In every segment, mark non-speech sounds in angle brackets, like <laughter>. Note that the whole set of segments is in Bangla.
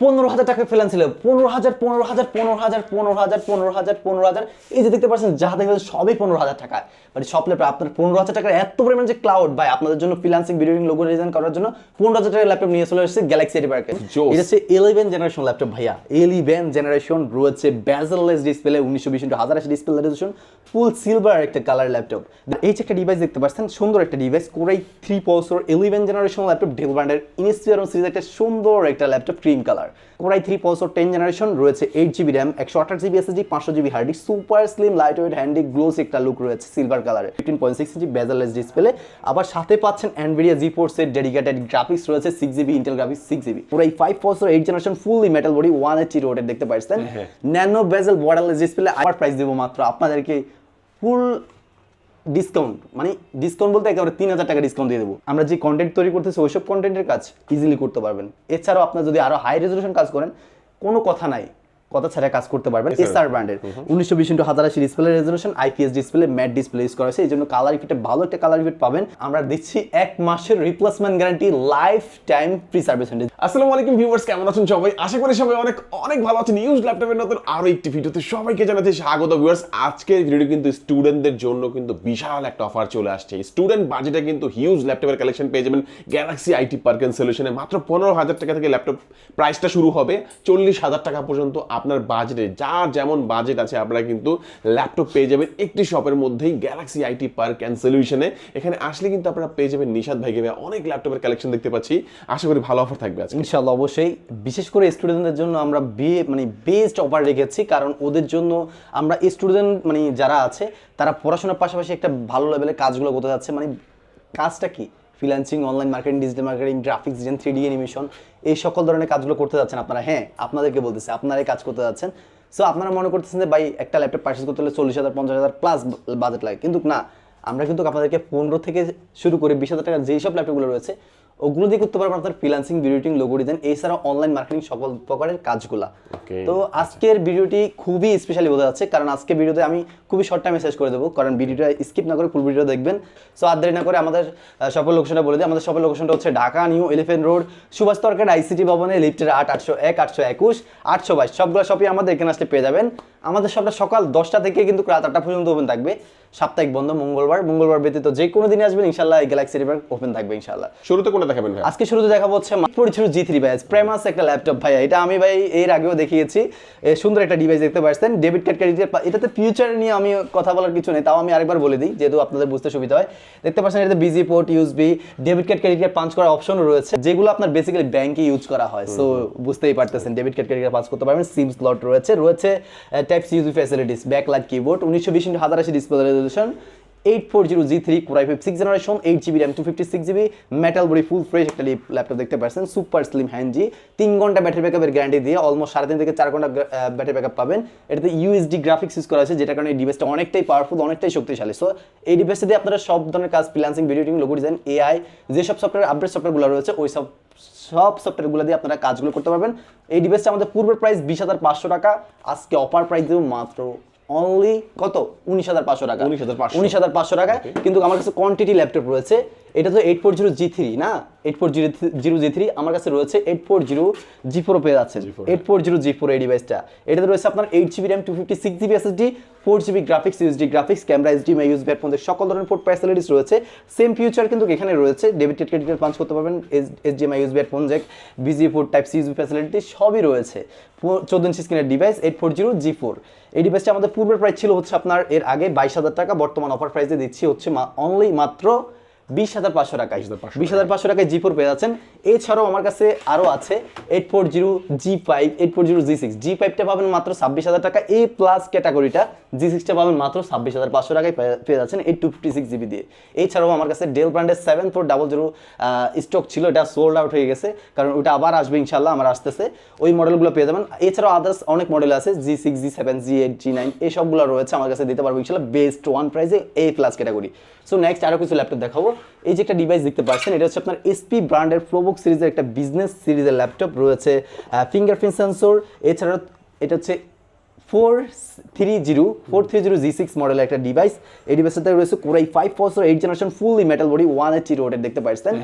পনেরো হাজার টাকা ফেলান ছিল। পনেরো হাজার পনেরো হাজার পনেরো হাজার পনেরো হাজার পনেরো হাজার পনেরো হাজার। এই যে দেখতে পাচ্ছেন যা দেখবেন সবই পনেরো হাজার টাকা। মানে সব ল্যাপটপ আপনার পনেরো হাজার টাকার এত পরিমাণ যে ক্লাউড ভাই আপনাদের জন্য ফ্রিলান্সিং ভিডিও লোগো ডিজাইন করার জন্য পনেরো হাজার টাকার ল্যাপটপ নিয়ে চলে এসেছে গ্যালাক্সি এটি পার্কে। এটা হচ্ছে ইলেভেন জেনারেশন ল্যাপটপ ভাইয়া। ইলেভেন জেনারেশন রয়েছে ব্যাজেললেস ডিসপ্লে উনিশশো বিশ ইন্টু হাজার আশি ডিসপ্লে রেজলিউশন ফুল সিলভার একটা কালার ল্যাপটপ এই যে একটা ডিভাইস দেখতে পাচ্ছেন সুন্দর একটা device core i three processor eleven generation laptop Dell ব্র্যান্ডের ইনস্পিয়ারন সিরিজ একটা সুন্দর একটা laptop cream colour core i three processor ten generation রয়েছে এইট জিবি র্যাম একশো আঠাশ জিবি এসএসডি পাঁচশো GB hard disk super slim light weight handy gloss একটা লুক রয়েছে সিলভার কালারের fifteen point six inch bezelless display আবার সাথে পাচ্ছেন অ্যান্ডভিডিয়া জি ফোর্সের ডেডিকেটেড গ্রাফিক্স রয়েছে six GB Intel graphics six GB পুরো এই five processor eight generation fully metal body one এইচি রোডের দেখতে পাচ্ছেন। ন্যানো বেজেল বর্ডারলেস ডিসপ্লে আবার প্রাইস দেবো মাত্র আপনাদেরকে ফুল ডিসকাউন্ট মানে ডিসকাউন্ট বলতে একেবারে তিন হাজার টাকা ডিসকাউন্ট দিয়ে দেবো। আমরা যে কন্টেন্ট তৈরি করতেছি, ওইসব কন্টেন্টের কাজ ইজিলি করতে পারবেন। এছাড়াও আপনার যদি আরও হাই রেজলিউশন কাজ করেন, কোনো কথা নাই। কথা ছাড়া কাজ করতে পারবেন এসআর ব্র্যান্ডের উনিশশো বিশ ইন্টু হাজার আশি display resolution IPS display matte display use করা হয়েছে। এই জন্য কালার ইফেক্টে ভালো একটা কালার ইফেক্ট পাবেন। আমরা দিচ্ছি এক মাসের replacement guarantee life time free service আসসালামু আলাইকুম ভিউয়ার্স কেমন আছেন সবাই? আশা করি সবাই অনেক অনেক ভালো আছেন। ইউজ ল্যাপটপের নতুন আরও একটি ভিডিওতে সবাইকে জানাচ্ছি স্বাগত ভিউয়ার্স আজকের ভিডিওটি কিন্তু স্টুডেন্টদের জন্য কিন্তু বিশাল একটা অফার চলে আসছে। স্টুডেন্ট বাজেটে কিন্তু হিউজ ল্যাপটপের কালেকশন পেয়ে যাবেন গ্যালাক্সি আইটি পার্ক এন্ড সলিউশনে মাত্র পনেরো হাজার টাকা থেকে ল্যাপটপ প্রাইসটা শুরু হবে। চল্লিশ হাজার টাকা পর্যন্ত আপনার বাজেটে যার যেমন বাজেট আছে, আপনারা কিন্তু ল্যাপটপ পেয়ে যাবেন একটি শপের মধ্যেই গ্যালাক্সি আইটি পার্ক অ্যান্ড সলিউশনে এখানে আসলে কিন্তু আপনারা পেয়ে যাবেন নিশাদ ভাই অনেক ল্যাপটপের কালেকশন দেখতে পাচ্ছি। আশা করি ভালো অফার থাকবে আজকে। ইনশাল্লাহ, অবশ্যই। বিশেষ করে স্টুডেন্টদের জন্য আমরা বিয়ে মানে বেস্ট অফার রেখেছি, কারণ ওদের জন্য আমরা স্টুডেন্ট মানে যারা আছে, তারা পড়াশোনার পাশাপাশি একটা ভালো লেভেলের কাজগুলো করতে যাচ্ছে। মানে কাজটা কি? Freelancing online marketing digital marketing graphics design three D animation এই সকল ধরনের কাজগুলো করতে যাচ্ছেন আপনারা। হ্যাঁ আপনাদেরকে বলতেছে আপনারাই কাজ করতে যাচ্ছেন। সো আপনারা মনে করতেছেন যে, ভাই, একটা ল্যাপটপ পার্চেস করতে হলে চল্লিশ হাজার, পঞ্চাশ হাজার প্লাস বাজেট লাগে। কিন্তু না, আমরা কিন্তু আপনাদেরকে পনেরো থেকে শুরু করে বিশ হাজার টাকার যেই সব ল্যাপটপগুলো রয়েছে ওগুলো দিয়ে করতে পারবেন আপনার ফ্রিল্যান্সিং ভিডিওটিং লোগো ডিজাইন এছাড়া অনলাইন মার্কেটিং সকল প্রকারের কাজগুলা। তো আজকের ভিডিওটি খুবই স্পেশালি বোঝা যাচ্ছে কারণ আজকে ভিডিওতে আমি খুবই শর্ট টাইমে শেষ করে দেবো কারণ ভিডিওটা স্কিপ না করে ফুল ভিডিও দেখবেন। সো আর দেরি না করে আমাদের সফল লোকেশনটা বলে দিই। আমাদের সফল লোকেশনটা হচ্ছে Dhaka new elephant road Subhash তর্কের আইসিটি ভবনে লিফটের আট আটশো এক আটশো একুশ আটশো বাইশ। সবগুলো শপই আমাদের এখানে আসলে পেয়ে যাবেন। আমাদের সবটা সকাল দশটা থেকে কিন্তু রাত আটটা পর্যন্ত ওপেন থাকবে। সাপ্তাহিক বন্ধ মঙ্গলবার। মঙ্গলবার ব্যতীত যে কোনো দিনে আসবেন ইনশাল্লাহ এই গ্যালাক্সি রিভার ওপেন থাকবে ইনশাল্লাহ শুরুতে কোনটা দেখাবেন ভাই আজকে শুরুতে দেখাবো হচ্ছে পরিচিত জি থ্রি ব্যাচ প্রেমাস একটা ল্যাপটপ ভাইয়া। এটা আমি ভাই এর আগেও দেখিয়েছি। সুন্দর একটা ডিভাইস দেখতে পাচ্ছেন। ডেবিট কার্ড ক্রেডিট এটাতে ফিউচার নিয়ে আমি কথা বলার কিছু নেই তাও আমি আরেকবার বলে দিই যেহেতু আপনাদের বুঝতে সুবিধা হয়। দেখতে পাচ্ছেন এটাতে VGA port USB debit card credit card punch করার অপশন রয়েছে। যেগুলো আপনার বেসিক্যালি ব্যাংকে ইউজ করা হয়। সো বুঝতেই পারতেছেন debit card credit card punch করতে পারবেন। সিম স্লট রয়েছে। রয়েছে type C USB facilities backlight keyboard উনিশশো বিশ ইন্টু হাজার আশি display resolution eight four zero G three core i five six generation eight GB RAM two fifty six GB metal body full fresh একটা ল্যাপটপ দেখতে পাচ্ছেন সুপার স্লিম হ্যান্ড জি তিন ঘণ্টা ব্যাটারি ব্যাকআপের গ্যারান্টি দিয়ে অলমোস্ট সাড়ে তিন থেকে চার ঘণ্টা ব্যাটারি ব্যাকআপ পাবেন। এটাতে ইউএসডি গ্রাফিক্স ইউজ করা আছে যেটা কারণে এই ডিভাইসটা অনেকটাই পাওয়ারফুল অনেকটাই শক্তিশালী। সো এই ডিভাইসটা দিয়ে আপনারা সব ধরনের কাজ freelancing video editing logo design AI যেসব সফটওয়্যার আপডেট সফটওয়্যারগুলো রয়েছে, ওই সব সব সফটওয়্যারগুলো দিয়ে আপনারা কাজগুলো করতে পারবেন। এই ডিভাইসটা আমাদের পূর্বের প্রাইস বিশ হাজার পাঁচশো টাকা আজকে অফার প্রাইস দেবো মাত্র অনলি কত? উনিশ হাজার পাঁচশো টাকা। 19,500 উনিশ হাজার পাঁচশো টাকা কিন্তু আমার কাছে কোয়ান্টিটি ল্যাপটপ রয়েছে। এটা তো eight four zero G three না? Eight four zero zero G three আমার কাছে রয়েছে eight four zero G four পেয়ে যাচ্ছেন। Eight four zero G four এই ডিভাইসটা এটাতে রয়েছে আপনার eight GB RAM two fifty six GB SSD four GB graphics UHD graphics camera HDMI USB ব্যাটফোনদের সকল ধরনের পোর্ট ফ্যাসিলিটিস রয়েছে। সেম ফিউচার কিন্তু এখানে রয়েছে। Debit card credit card punch করতে পারবেন HDMI USB headphone jack VGA four type C USB facility সবই রয়েছে। চোদ্দ ইঞ্চি স্ক্রিনের device eight four zero G four এই ডিভাইসটা আমাদের পূর্বের প্রাইস ছিল হচ্ছে আপনার এর আগে বাইশ হাজার টাকা বর্তমান অফার প্রাইসে দিচ্ছি হচ্ছে অনলি মাত্র বিশ হাজার পাঁচশো টাকায়। 20,500 বিশ হাজার পাঁচশো টাকায় জিপোর পেয়ে যাচ্ছেন। এছাড়াও আমার কাছে আরও আছে eight four zero G five eight four zero G six G ফাইভটা পাবেন মাত্র ছাব্বিশ হাজার টাকা। এ প্লাস ক্যাটাগরিটা জি সিক্সটা পাবেন মাত্র ছাব্বিশ হাজার পাঁচশো টাকায় পেয়ে- যাচ্ছেন eight two fifty six GB দিয়ে। এছাড়াও আমার কাছে ডেল ব্র্যান্ডের seven four double zero stock ছিল, এটা সোল্ড আউট হয়ে গেছে, কারণ ওটা আবার আসবে ইনশাল্লাহ আমার আসতেছে। ওই মডেলগুলো পেয়ে যাবেন। এছাড়াও আদার্স অনেক মডেল আছে G six G seven G eight G nine এই সবগুলো রয়েছে আমার কাছে, দিতে পারব ইনশাল্লাহ বেস্ট ওয়ান প্রাইসে A plus category so next আরও কিছু ল্যাপটপ দেখাবো। এই যে একটা ডিভাইস দেখতে পাচ্ছেন, এটা হচ্ছে আপনার এসপি ব্র্যান্ডের ফ্লোবুক সিরিজের একটা বিজনেস সিরিজের ল্যাপটপ রয়েছে ফিঙ্গারপ্রিন্ট সেন্সর এছাড়াও এটা হচ্ছে four three zero four three zero G six মডেলের একটা ডিভাইস এই ডিভাইসটাতে রয়েছে core i five four eight generation fully metal body one এইচি রোডের দেখতে পাচ্ছেন।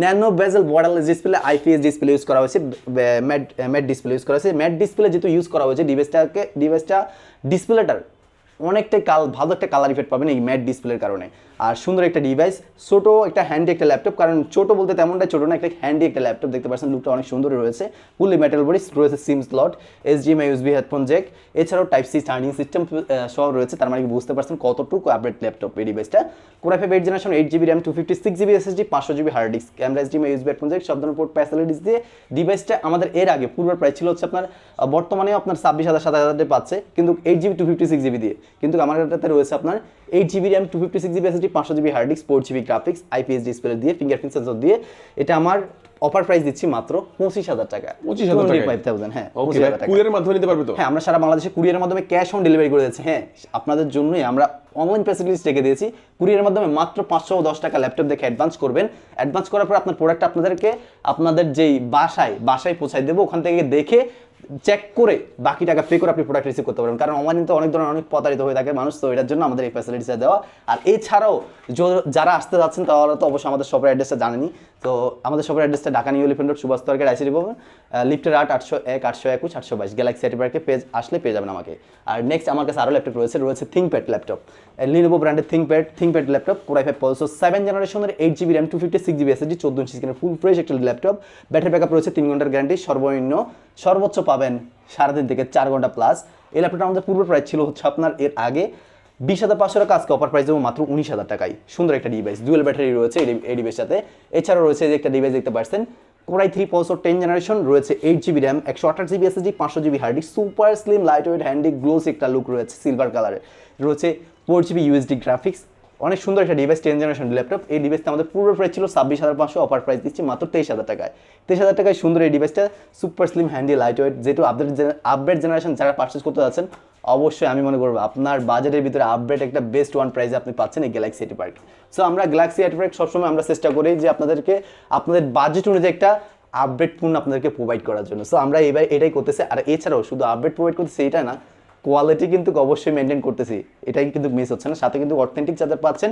Nano bezel borderless display IPS display use করা হয়েছে ম্যাট ম্যাট ডিসপ্লে ইউজ করা হয়েছে। ম্যাট ডিসপ্লে যেহেতু ইউজ করা হয়েছে ডিভাইসটাকে ডিভাইসটা ডিসপ্লেটার অনেকটাই কাল ভালো একটা কালার ইফেক্ট পাবেন এই ম্যাট ডিসপ্লের কারণে। আর সুন্দর একটা ডিভাইস ছোট একটা হ্যান্ডি একটা ল্যাপটপ কারণ ছোট বলতে তেমনটা ছোট না একটা হ্যান্ডি একটা ল্যাপটপ দেখতে পাচ্ছেন লুকটা অনেক সুন্দর রয়েছে। ফুললি মেটাল বডি রয়েছে SIM slot HDMI USB headphone jack এছাড়াও টাইপ সি চার্জিং সিস্টেম সহ রয়েছে তার মানে কি বুঝতে পারছেন কতটুকু আপডেট ল্যাপটপ এই ডিভাইসটা core five eight generation eight GB RAM two fifty six GB SSD পাঁচশো GB hard disk camera HDMI USB headphone jack সব ধরনের পোর্ট ফ্যাসিলিটিস দিয়ে ডিভাইসটা আমাদের এর আগে পূর্বের প্রাইস ছিল হচ্ছে আপনার আহ, বর্তমানে আপনার ছাব্বিশ হাজার সাত হাজার পাচ্ছে কিন্তু eight GB two fifty six GB দিয়ে। কিন্তু আমার এটাতে রয়েছে আপনার eight GB RAM two fifty six GB SSD পাঁচশো GB hard disk four GB graphics IPS display দিয়ে ফিঙ্গারপ্রিন্ট সেন্সর দিয়ে এটা আমার অফার প্রাইস দিচ্ছি মাত্র পঁচিশ হাজার টাকা। 25,000 টাকায়? ফাইভ থাউজেন্ড হ্যাঁ কুরিয়ারের মাধ্যমে নিতে পারবে তো? হ্যাঁ আমরা সারা বাংলাদেশে কুরিয়ারের মাধ্যমে ক্যাশ অন ডেলিভারি করে দিচ্ছি হ্যাঁ আপনাদের জন্যই আমরা অনলাইন ফ্যাসিলিটিস রেখে দিয়েছি। কুরিয়ারের মাধ্যমে মাত্র পাঁচশো দশ টাকা ল্যাপটপ দেখে অ্যাডভান্স করবেন। অ্যাডভান্স করার পর আপনার প্রোডাক্ট আপনাদেরকে আপনাদের যেই বাসায় বাসায় পৌঁছায় দেবো ওখান থেকে দেখে চেক করে বাকি টাকা পে করে আপনি প্রোডাক্ট রিসিভ করতে পারবেন। কারণ অনলাইনে তো অনেক ধরনের অনেক প্রতারিত হয়ে থাকে মানুষ, তো এটার জন্য আমাদের এই ফ্যাসিলিটিসটা দেওয়া। আর এছাড়াও যারা আসতে যাচ্ছেন তারা তো অবশ্যই আমাদের শপের অ্যাড্রেসটা জানেনি তো আমাদের শপের অ্যাড্রেসটা Dhaka New Elephant Road Subhash তর্কের আইসিডি পাবেন। লিফটের আট, আটশো এক, আটশো একুশ, আটশো বাইশ। গ্যালাক্সি অ্যাটিপার্কে পেজ, আসলে পেয়ে যাবেন আমাকে। আর নেক্সট আমার কাছে আরও ল্যাপটপ রয়েছে রয়েছে থিঙ্কপ্যাড ল্যাপটপ লিনোভো ব্র্যান্ডের ThinkPad ThinkPad laptop core i five পলসো seven জেনারেশনের eight GB RAM two fifty six GB SSD চোদ্দ ইঞ্চি স্ক্রিনের ফুল ফ্রেশ একটা ল্যাপটপ ব্যাটারি ব্যাকআপ রয়েছে, তিন ঘণ্টার গ্যারান্টি সর্বনিম্ন সর্বোচ্চ পাবেন সাড়ে তিন থেকে চার ঘণ্টা প্লাস এই ল্যাপটপটা আমাদের পূর্ব প্রাইস ছিল হচ্ছে আপনার এর আগে বিশ হাজার পাঁচশো টাকা, আজকে অফার প্রাইস দেবো মাত্র উনিশ হাজার টাকায়। সুন্দর একটা ডিভাইস ডুয়েল ব্যাটারি রয়েছে এই- ডিভাইসটাতে এছাড়াও রয়েছে যে একটা ডিভাইস দেখতে পাচ্ছেন কোরাই থ্রি পলসো টেন জেনারেশন রয়েছে এইট জিবি র্যাম একশো আঠাশ জিবি এসএসডি পাঁচশো GB hard super slim light weight handy gloss একটা লুক রয়েছে সিলভার কালারের রয়েছে ফোর জিবি ইউএসডি গ্রাফিক্স অনেক সুন্দর একটা ডিভাইস টেন জেনারেশন ল্যাপটপ এই ডিভাইসটা আমাদের পূর্ব প্রাইস ছিল ছাব্বিশ হাজার পাঁচশো অফার প্রাইস দিচ্ছি মাত্র তেইশ হাজার টাকায়। তেইশ হাজার টাকায় সুন্দর এই ডিভাইসটা super slim handy light weight যেহেতু আপডেট আপডেট জেনারেশন যারা পারচেস করতে যাচ্ছেন, অবশ্যই আমি মনে করব আপনার বাজেটের ভিতরে আপডেট একটা বেস্ট ওয়ান প্রাইসে আপনি পাচ্ছেন এই গ্যালাক্সি এটি পার্ক সো আমরা গ্যালাক্সি এটি পার্ক সবসময় আমরা চেষ্টা করি যে আপনাদেরকে, আপনাদের বাজেট অনুযায়ী একটা আপডেট পূর্ণ আপনাদেরকে প্রোভাইড করার জন্য। সো আমরা এবার এটাই করতেছি, আর এছাড়াও শুধু আপডেট প্রোভাইড করতেছি এটা না কোয়ালিটি কিন্তু অবশ্যই মেনটেন করতেছি। এটাই কিন্তু মিস হচ্ছে না। সাথে কিন্তু অথেন্টিক চার্জার পাচ্ছেন।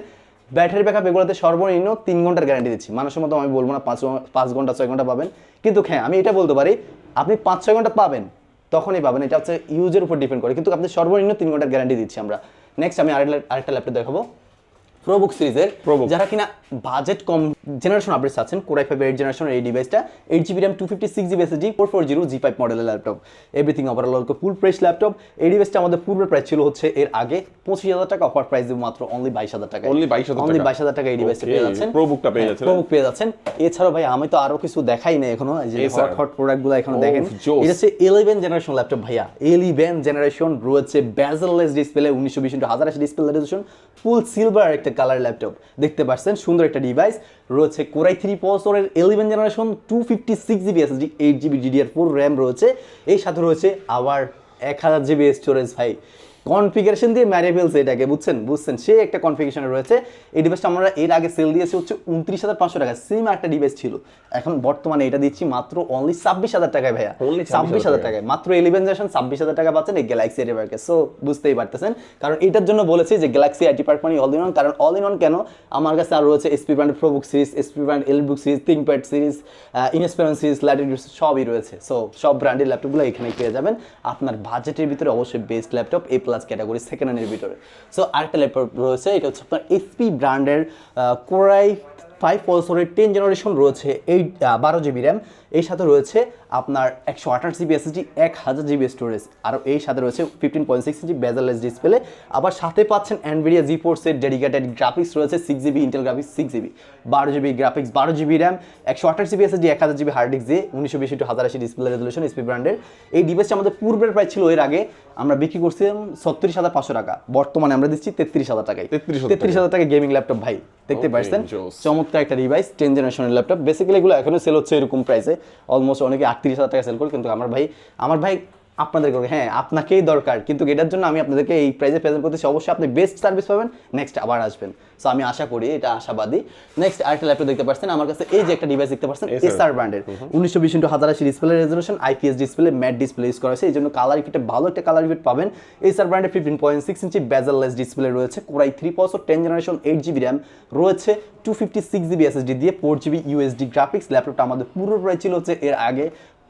ব্যাটারি ব্যাকআপ এগুলোতে সর্বনিম্ন তিন ঘণ্টার গ্যারান্টি দিচ্ছি। মানুষের মতো আমি বলব না, পাঁচ পাঁচ ঘণ্টা, ছয় ঘণ্টা পাবেন। কিন্তু হ্যাঁ আমি এটা বলতে পারি, আপনি পাঁচ, ছয় ঘণ্টা পাবেন, তখনই পাবেন। এটা হচ্ছে ইউজের উপর ডিপেন্ড করে। কিন্তু আপনি সর্বনিম্ন তিন ঘণ্টার গ্যারান্টি দিচ্ছি আমরা। নেক্সট আমি আরেকটা আরেকটা ল্যাপটপ দেখাবো। প্রোবুক সিরিজের। যারা কিনা বাজেট কম জেনারেশন আপডেটস আছেন core i five eight generation এই ডিভাইসটা eight GB RAM two fifty six GB SSD four four zero G five মডেলের laptop everything overall full price laptop এই ডিভাইসটা আমাদের পূর্বের প্রাইস ছিল হচ্ছে এর আগে পঁচিশ হাজার টাকা অফার প্রাইস দেবো মাত্র অনলি বাইশ হাজার টাকা Only 22,000 অনলি বাইশ হাজার টাকা এই ডিভাইসটা পেয়ে যাচ্ছেন। Probook টা পেয়ে যাচ্ছেন। প্রোবুক পেয়ে যাচ্ছেন। এছাড়াও ভাই আমি তো আরও কিছু দেখাই না এখনও এই যে হট হট প্রোডাক্টগুলো এখনও দেখেন। এটা হচ্ছে ইলেভেন জেনারেশন ল্যাপটপ ভাইয়া। ইলেভেন জেনারেশন রয়েছে ব্যাজেললেস ডিসপ্লে উনিশশো বিশ হাজার আশি ডিসপ্লে রেজলিউশন ফুল সিলভার একটা কালার ল্যাপটপ। দেখতে পাচ্ছেন, সুন্দর একটা ডিভাইস রয়েছে core i three পসরের eleven generation two fifty six GB SSD eight GB DDR four RAM রয়েছে। এই সাথে রয়েছে আবার এক হাজার জিবি স্টোরেজ ভাই। কনফিগারেশন দিয়ে ম্যারে ফেলছে এটাকে বুঝছেন? বুঝছেন? সে একটা কনফিগারেশন রয়েছে। এই ডিভাইসটা আমরা এর আগে সেল দিয়েছি হচ্ছে উনত্রিশ হাজার পাঁচশো টাকা। সেম একটা ডিভাইস ছিল। এখন বর্তমানে এটা দিচ্ছি মাত্র অনলি ছাব্বিশ হাজার টাকায় ভাইয়া। ছাব্বিশ হাজার টাকায়। মাত্র ইলেভেন জেশন ছাব্বিশ হাজার টাকা পাচ্ছেন এই গ্যালাক্সি আইটি পার্কে সো বুঝতেই পারতেছেন? কারণ এটার জন্য বলেছি যে গ্যালাক্সি আইটি পার্ক মানে অল ইন অন কারণ অল ইন অন কেন? আমার কাছে আর রয়েছে HP brand ProBook series HP brand EliteBook series ThinkPad series Inspiron series lighting সবই রয়েছে। সো সব ব্র্যান্ডের ল্যাপটপগুলো এখানে পেয়ে যাবেন। আপনার বাজেটের ভিতরে অবশ্যই best laptop A plus category second হ্যান্ডের ভিতরে। সো আরেকটা ল্যাপটপ রয়েছে, এটা হচ্ছে আপনার এসপি ব্র্যান্ডের কোরাই ফাইভ পলসরের টেন জেনারেশন রয়েছে এই বারো জিবি র্যাম এর সাথে রয়েছে আপনার একশো আঠাশ জিবি এসএসডি এক হাজার জিবি স্টোরেজ আর এই সাথে রয়েছে fifteen point six inch bezelless display আবার সাথে পাচ্ছেন অ্যানভিডিয়া জি ফোর্সের ডেডিকেটেড গ্রাফিক্স রয়েছে six GB Intel graphics six GB বারো জিবি গ্রাফিক্স বারো জিবি র্যাম একশো আঠাশ জিবি এসএসডি এক হাজার জিবি হার্ড ডিস্ক দিয়ে উনিশশো বিশ টু হাজার আশি ডিসপ্লে রেজলিউশন এসপি ব্র্যান্ডের এই ডিভাইসটা আমাদের পূর্বের প্রায় ছিল এর আগে আমরা বিক্রি করছিলাম ছত্রিশ হাজার পাঁচশো টাকা বর্তমানে আমরা দিচ্ছি তেত্রিশ হাজার টাকায়। 33,000 তেত্রিশ হাজার টাকা গেমিং ল্যাপটপ ভাই দেখতে পাচ্ছেন? চমৎকার একটা ডিভাইস টেন জেনারেশনের ল্যাপটপ বেসিক্যালি এগুলো এখনও সেল হচ্ছে এরকম প্রাইসে অলমোস্ট অনেকে আটত্রিশ হাজার টাকা সেল করে কিন্তু আমার ভাই আমার ভাই আপনাদেরকে হ্যাঁ আপনাকেই দরকার কিন্তু এটার জন্য আমি আপনাদেরকে এই প্রাইজে প্রেজেন্ট করতেছি অবশ্যই আপনি বেস্ট সার্ভিস পাবেন নেক্সট আবার আসবেন। সো আমি আশা করি এটা আশাবাদী। নেক্সট আরেকটা ল্যাপটপ দেখতে পাচ্ছেন আমার কাছে এই যে একটা ডিভাইস দেখতে পাচ্ছেন এসআর ব্র্যান্ডের উনিশশো বিশ ইন্টু হাজার আশি display resolution IPS display matte display use করা হয়েছে এই জন্য কালার ইফেক্টে ভালো একটা কালার ইফেক্ট পাবেন। এসআর ব্র্যান্ডের fifteen point six inch bezelless display রয়েছে core i three পসো ten generation eight GB RAM রয়েছে two fifty six GB SSD দিয়ে ফোর জিবি ইউএসডি গ্রাফিক্স ল্যাপটপটা আমাদের পুরো প্রাইস ছিল হচ্ছে এর আগে।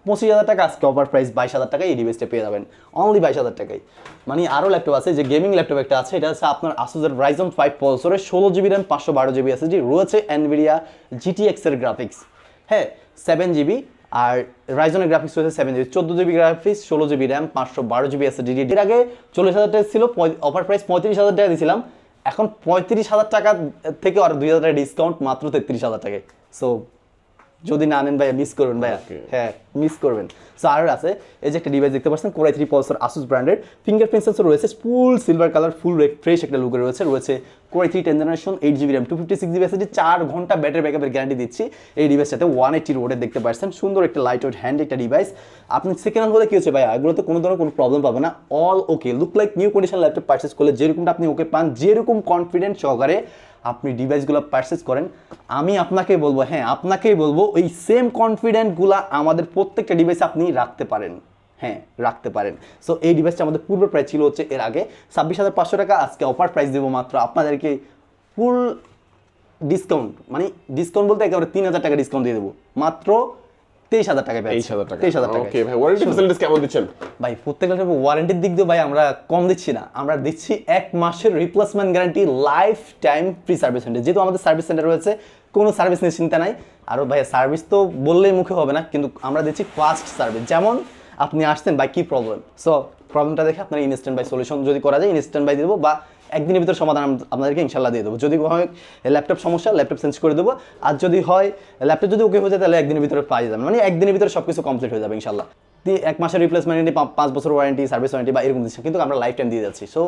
পঁচিশ হাজার টাকা, আজকে অফার প্রাইস বাইশ হাজার টাকায় এই ডিভাইসটা পেয়ে যাবেন। অনলি বাইশ হাজার টাকায়। মানে আরও ল্যাপটপ আছে, যে গেমিং ল্যাপটপ একটা আছে, এটা হচ্ছে আপনার আসুসের রাইজন ফাইভ পলসরের ষোলো জিবি র্যাম পাঁচশো বারো জিবি আছে এসএসডি রয়েছে জিটিএক্স এর গ্রাফিক্স হ্যাঁ সেভেন জিবি আর রাইজনের গ্রাফিক্স রয়েছে সেভেন জিবি চোদ্দ জিবি গ্রাফিক্স ষোলো জিবি র্যাম পাঁচশো বারো জিবি আছে এসএসডি এর আগে চল্লিশ হাজার টাকা ছিল অফার প্রাইস পঁয়ত্রিশ হাজার টাকা দিয়েছিলাম এখন পঁয়ত্রিশ হাজার টাকা থেকে আর দুই হাজার টাকা ডিসকাউন্ট মাত্র তেত্রিশ হাজার টাকায়। সো যদি না নেন ভাইয়া মিস করবেন ভাইয়া। হ্যাঁ মিস করবেন। সো আর আছে এই যে একটা ডিভাইস দেখতে পাচ্ছেন কোরাই থ্রি পলসার আসুস ব্র্যান্ডের ফিঙ্গারপ্রিন্ট সেন্সর রয়েছে full silver colour full fresh একটা লুকে রয়েছে রয়েছে core i three ten generation eight GB RAM two fifty six GB SSD চার ঘণ্টা ব্যাটারি ব্যাকআপের গ্যারান্টি দিচ্ছি। এই ডিভাইসটাতে ওয়ান এইটি রোডে দেখতে পাচ্ছেন সুন্দর একটা লাইট ওয়েট হ্যান্ড একটা ডিভাইস আপনি সেকেন্ড হ্যান্ড হলে কি হচ্ছে ভাই এগুলোতে কোনো ধরনের কোনো প্রবলেম পাবে না all okay look like new condition laptop purchase করলে যেরকমটা আপনি ওকে পান যেরকম কনফিডেন্ট সহকারে আপনি ডিভাইসগুলো পারচেস করেন, আমি আপনাকে বলব হ্যাঁ আপনাকেই বলব, ওই সেম কনফিডেন্টগুলো আমাদের প্রত্যেকটা ডিভাইসে আপনি রাখতে পারেন। হ্যাঁ রাখতে পারেন। সো এই ডিভাইসটা আমাদের পূর্ব প্রাইস ছিল হচ্ছে এর আগে ছাব্বিশ হাজার পাঁচশো টাকা, আজকে অফার প্রাইস দেবো মাত্র আপনাদেরকে ফুল ডিসকাউন্ট মানে ডিসকাউন্ট বলতে একেবারে তিন হাজার টাকা ডিসকাউন্ট দিয়ে দেবো। মাত্র তেইশ হাজার টাকা তেইশ হাজার টাকা। তেইশ হাজার টাকা ওকে ভাই ওয়ারেন্টি ফ্যাসিলিটিস কেমন দিচ্ছেন? ভাই প্রত্যেকটা ওয়ারেন্টির দিক দিয়ে ভাই আমরা কম দিচ্ছি না। আমরা দিচ্ছি এক মাসের replacement guarantee lifetime free service centre যেহেতু আমাদের সার্ভিস সেন্টার রয়েছে কোনো সার্ভিস নিয়ে চিন্তা নাই। আর ভাই সার্ভিস তো বললেই মুখে হবে না কিন্তু আমরা দিচ্ছি ফাস্ট সার্ভিস যেমন আপনি আসছেন বা কি প্রবলেম সো প্রবলেমটা দেখে আপনার ইনস্ট্যান্ট বাই সলিউশন যদি করা যায় ইনস্ট্যান্ট বাই দেবো বা একদিনের ভিতর সমাধান আপনাদেরকে ইনশাল্লাহ দিয়ে দেবো। যদি হয় ল্যাপটপ সমস্যা ল্যাপটপ চেঞ্জ করে দেবো। আর যদি হয় ল্যাপটপ যদি ওকে হয়ে যায়, তাহলে একদিনের ভিতরে পাই যাবেন মানে একদিনের ভিতরে সব কিছু কমপ্লিট হয়ে যাবে ইনশাল্লাহ এক মাসের রিপ্লেসমেন্ট পাঁচ বছর ওয়ারেন্টি সার্ভিস ওয়ারেন্টি বা এরকম দিচ্ছি কিন্তু আমরা লাইফ টাইম দিয়ে যাচ্ছি। সো